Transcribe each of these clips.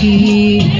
পাখি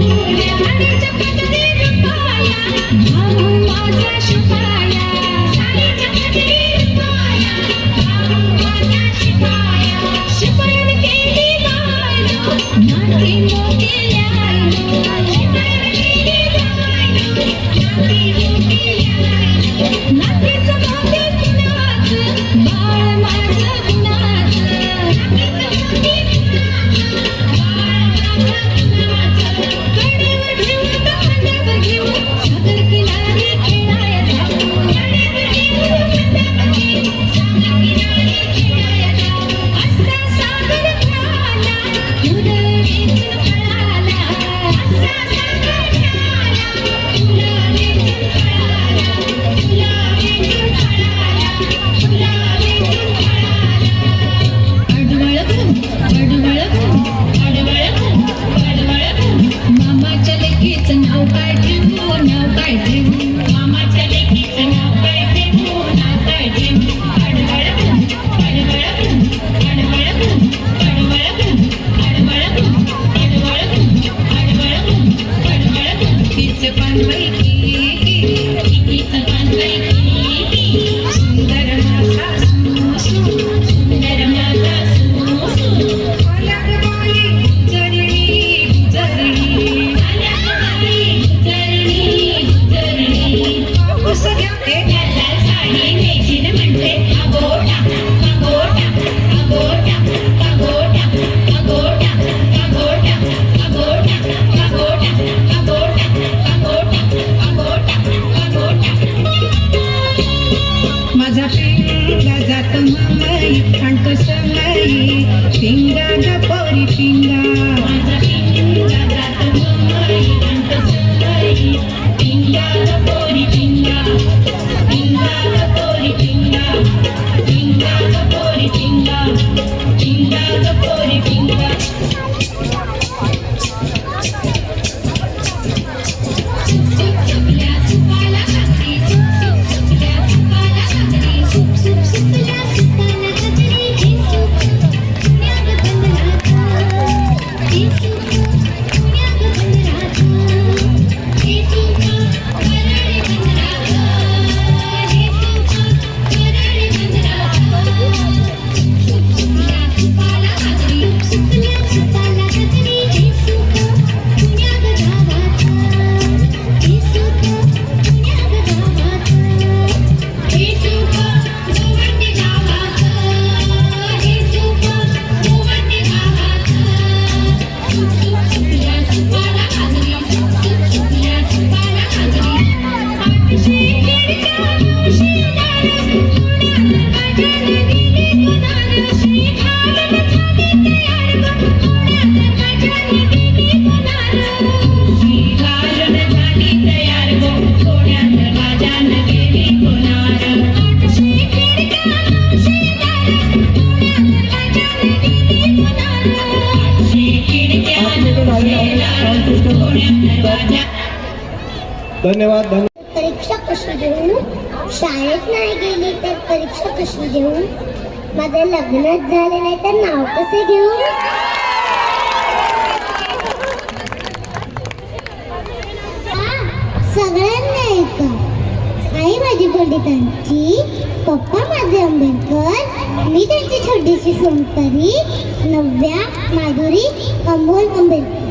I'm gonna go शेंगा जात मंगई आणि कसं शिंगा ग पोरी शिंगा. धन्यवाद परीक्षा कशी देऊ शाळेत नाही गेली तर परीक्षा कशी देऊन माझं लग्नच झालं नाही तर नाव कसे घेऊ? सगळ्यांना येतं आई माझी पंडितांची पप्पा माझे आंबेडकर मी त्यांची छोटीशी सोमतरी नव्या माधुरी अमोल आंबेडकर.